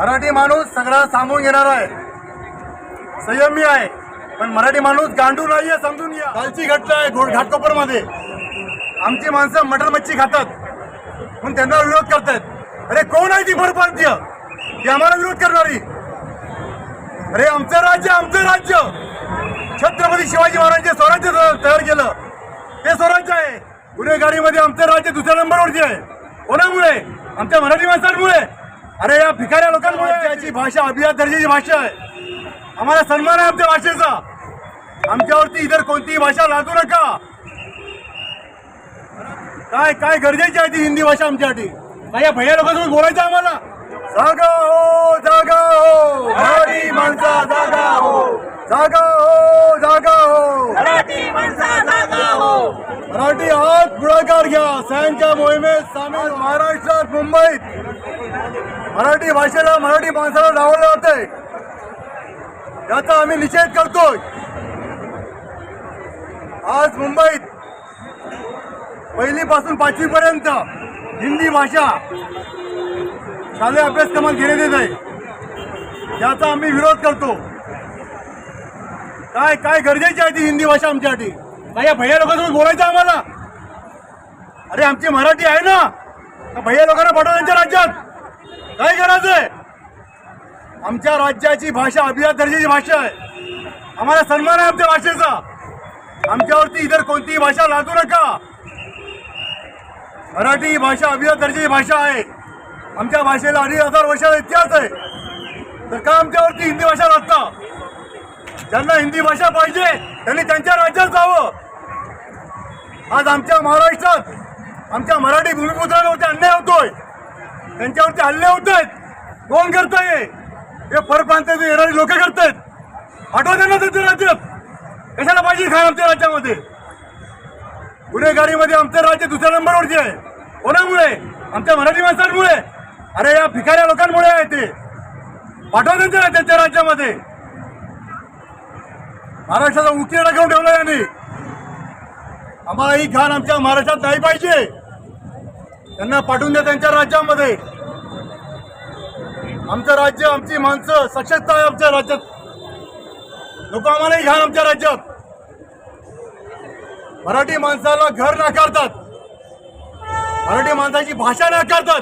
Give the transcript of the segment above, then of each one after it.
मराठी माणूस सगळं सामावून घेणार आहे. संयमी आहे पण मराठी माणूस गांडू नाहीये समजून घ्या. कालची घटना आहे घोड घाटकोपरमध्ये आमची माणसं मटर मच्छी खातात म्हणून त्यांना विरोध करतायत. अरे कोण आहे ती परप्रांतीय? ती आम्हाला विरोध करणारी. अरे आमचं राज्य आमचं राज्य. छत्रपती शिवाजी महाराजांचे स्वराज्य तयार केलं. ते स्वराज्य आहे. गुन्हेगारीमध्ये आमचं राज्य दुसऱ्या नंबरवरती आहे. कोणामुळे? आमच्या मराठी माणसांमुळे. अरे या भिकाऱ्या लोकांमुळे! त्याची भाषा अभिया दर्जाची भाषा आहे. आम्हाला सन्मान आहे आमच्या भाषेचा. आमच्यावरती इतर कोणतीही भाषा लादू नका. काय काय गरजेची आहे ती हिंदी भाषा आमच्यासाठी? काय या भैया लोकांसोबत बोलायचं आम्हाला? जागा हो जागा हो. मराठी माणसा जागा हो. जागा हो जागा हो. मराठी माणसा जागा हो. मराठी हात पुढाकार घ्या. सह्यांच्या मोहिमेत सामील महाराष्ट्रात मुंबईत. मराठी भाषेला मराठी माणसाला डावलं जातंय याचा आम्ही निषेध करतोय. आज मुंबईत पहिलीपासून पाचवी पर्यंत हिंदी भाषा शालेय अभ्यासक्रमात घेण्यात येत आहे. याचा आम्ही विरोध करतो. काय काय गरजेची आहे ती हिंदी भाषा आमच्यासाठी? काय या भैया लोकांसोबत बोलायचं आम्हाला. अरे आमची मराठी आहे ना? भैया लोकांना पाठवा त्यांच्या राज्यात. काय करायचंय? आमच्या राज्याची भाषा अभिजात दर्जाची भाषा आहे. आम्हाला सन्मान आहे आमच्या भाषेचा. आमच्यावरती इतर कोणतीही भाषा लादू नका. मराठी ही भाषा अभिजात दर्जाची भाषा आहे. आमच्या भाषेला अडीच हजार वर्षाचा इतिहास आहे. तर का आमच्यावरती हिंदी भाषा लागता ज्यांना हिंदी भाषा पाहिजे त्यांनी त्यांच्या राज्यात जावं. आज आमच्या महाराष्ट्रात आमच्या मराठी भूमिपुत्रांवरती अन्याय होतोय. त्यांच्यावरती हल्ले होत आहेत. कोण करताय हे? परप्रांताचे येणारे येणारी लोक करतायत. पाठवा त्यांना त्यांच्या राज्यात. कशाला पाहिजे खान आमच्या राज्यामध्ये? गुन्हेगारीमध्ये आमचं राज्य दुसऱ्या नंबरवरती आहे. कोणामुळे? आमच्या मराठी माणसांमुळे. अरे या भिकाऱ्या लोकांमुळे आहे ते. पाठवा त्यांच्या त्यांच्या राज्यामध्ये. महाराष्ट्राचा उकिरडा घेऊन ठेवला यांनी. आम्हाला ही घाण आमच्या महाराष्ट्रात नाही पाहिजे. त्यांना पाठवून द्या त्यांच्या राज्यामध्ये. आमचं राज्य आमची माणसं सशक्त आहे आमच्या राज्यात. लोक आम्हालाही घाण आमच्या राज्यात. मराठी माणसाला घर नाकारतात. मराठी माणसाची भाषा नाकारतात.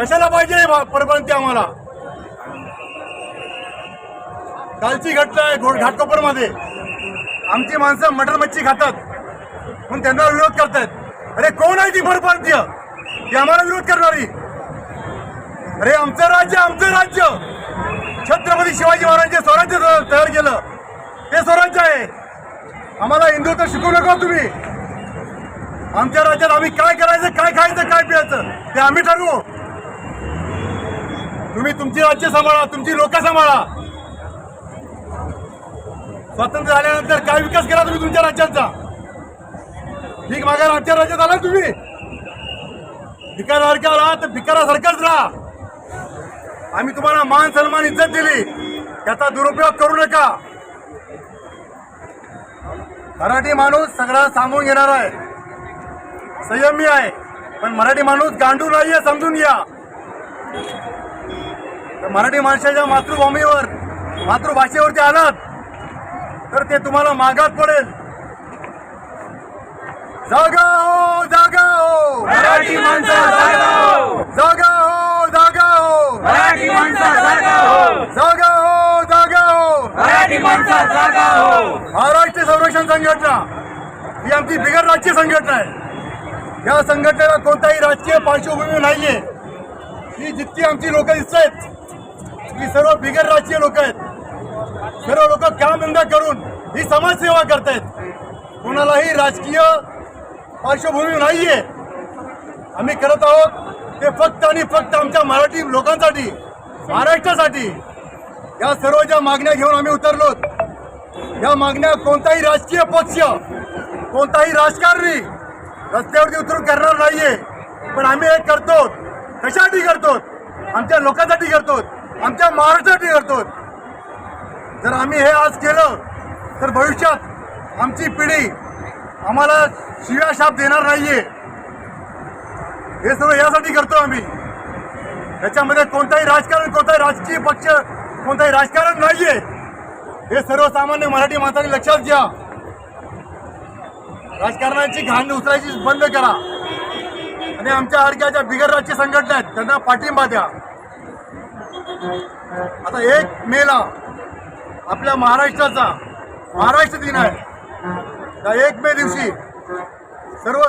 कशाला पाहिजे हे आम्हाला? कालची घटना आहे घोड घाटकोपरमध्ये. आमची माणसं मटर मच्छी खातात. म्हणून त्यांना विरोध करतायत. अरे कोण आहे ती परप्रांतीय ती? आम्हाला विरोध करणारी. अरे आमचं राज्य आमचं राज्य. छत्रपती शिवाजी महाराजांचे स्वराज्य तयार केलं. ते स्वराज्य आहे. आम्हाला हिंदुत्व शिकवू नका तुम्ही. आमच्या राज्यात आम्ही काय करायचं काय खायचं काय प्यायचं ते आम्ही ठरवू. तुम्ही तुमची राज्य सांभाळा तुमची लोक सांभाळा. स्वातंत्र्य झाल्यानंतर काय विकास केला तुम्ही तुमच्या राज्याचा? ठीक मागा आमच्या राज्यात आला तुम्ही? भिकारासारखा राहा तर भिकारासारखाच राहा. आम्ही तुम्हाला मान सन्मान इज्जत दिली. त्याचा दुरुपयोग करू नका. मराठी माणूस सगळा सांगून घेणार आहे. संयमी आहे पण मराठी माणूस गांडू नाहीये समजून घ्या. तर मराठी माणसाच्या मातृभूमीवर मातृभाषेवरती आलात. तर ते तुम्हाला मागात पडेल. जागा हो जागा हो. मराठी माणसा जागा हो. जागा हो जागा हो. मराठी माणसा जागा हो. जागा हो जागा हो. मराठी माणसा जागा हो. महाराष्ट्र संरक्षण संघटना ही आमची बिगर राजकीय संघटना आहे. या संघटनेला कोणताही राजकीय पार्श्वभूमी नाहीये. ही जितकी आमची लोक दिसत आहेत ही सर्व बिगर राजकीय लोक आहेत. सर्व लोक कामधंदा करून ही समाजसेवा करतायत. कोणालाही राजकीय पार्श्वभूमी नाहीये. आम्ही करत आहोत ते फक्त आणि फक्त आमच्या मराठी लोकांसाठी महाराष्ट्रासाठी. या सर्व ज्या मागण्या घेऊन आम्ही उतरलो या मागण्या कोणताही राजकीय पक्ष कोणताही राजकारणी रस्त्यावरती उतरून करणार नाहीये. पण आम्ही हे करतो कशासाठी करतो आमच्या लोकांसाठी करतो आमच्या महाराष्ट्रासाठी करतो जर आम्ही हे आज केलं तर भविष्यात आमची पिढी आम्हाला शिव्या शाप देणार नाहीये. हे सर्व यासाठी करतो आम्ही. त्याच्यामध्ये कोणताही राजकारण कोणताही राजकीय पक्ष कोणताही राजकारण नाहीये. हे सर्वसामान्य मराठी माणसाने लक्षात घ्या. राजकारणाची घाण उचलायची बंद करा. आणि आमच्या आडक्याच्या बिगर राज्य संघटना आहेत त्यांना पाठिंबा द्या. आता एक मेला आपल्या महाराष्ट्राचा महाराष्ट्र दिन आहे. त्या एक मे दिवशी सर्व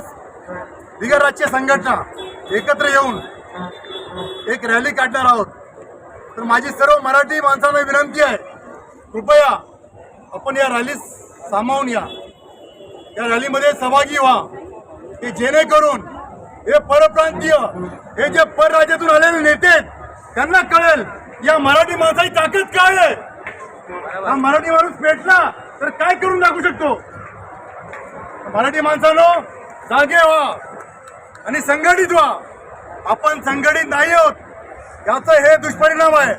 बिगर राज्य संघटना एकत्र येऊन एक रॅली काढणार आहोत. तर माझी सर्व मराठी माणसांना विनंती आहे कृपया आपण या रॅलीत सामावून या. या रॅलीमध्ये सहभागी व्हा की जेणेकरून हे परप्रांतीय हे जे परराज्यातून आलेले नेते त्यांना कळेल या मराठी माणसाची ताकद काय आहे. हा मराठी माणूस पेटला तर काय करून दाखवू शकतो? मराठी माणसानं जागे व्हा आणि संघटित व्हा. आपण संघटित नाही आहोत. याचा हे दुष्परिणाम आहे.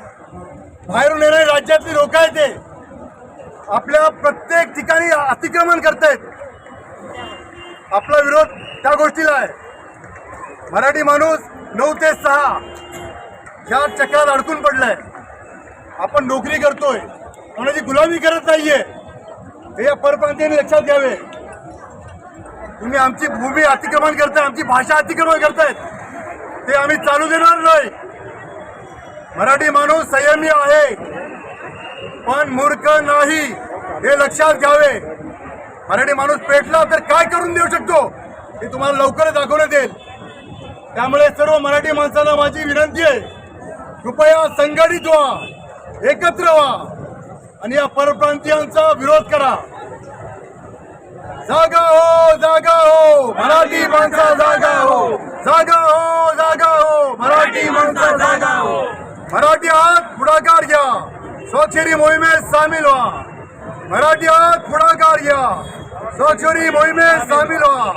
बाहेरून येणारे राज्यातली लोक आहेत ते. आपल्या प्रत्येक ठिकाणी अतिक्रमण करतायत. आपला विरोध त्या गोष्टीला आहे. मराठी माणूस नऊ ते सहा या चक्रात अडकून पडलाय. आपण नोकरी करतोय. कोणाची गुलामी करत नाहीये. हे या परप्रांतीने लक्षात घ्यावे. तुम्ही आमची भूमी अतिक्रमण करताय आमची भाषा अतिक्रमण करतायत. ते आम्ही चालू देणार नाही. मराठी माणूस संयमी आहे पण मूर्ख नाही हे लक्षात घ्यावे. मराठी माणूस पेटला तर काय करून देऊ शकतो हे तुम्हाला लवकरच दाखवण्यात येईल. त्यामुळे सर्व मराठी माणसाला माझी विनंती आहे कृपया संघटित व्हा एकत्र व्हा. आणि या परप्रांतीयांचा विरोध करा. जागा हो जागा हो मराठी माणसा जागा हो. जागा हो जागा हो मराठी माणसा जागा हो. मराठी हात पुढाकार घ्या. स्वाक्षरी मोहिमेत सामील व्हा. मराठी हात पुढाकार घ्या. स्वाक्षरी मोहिमेत सामील व्हा.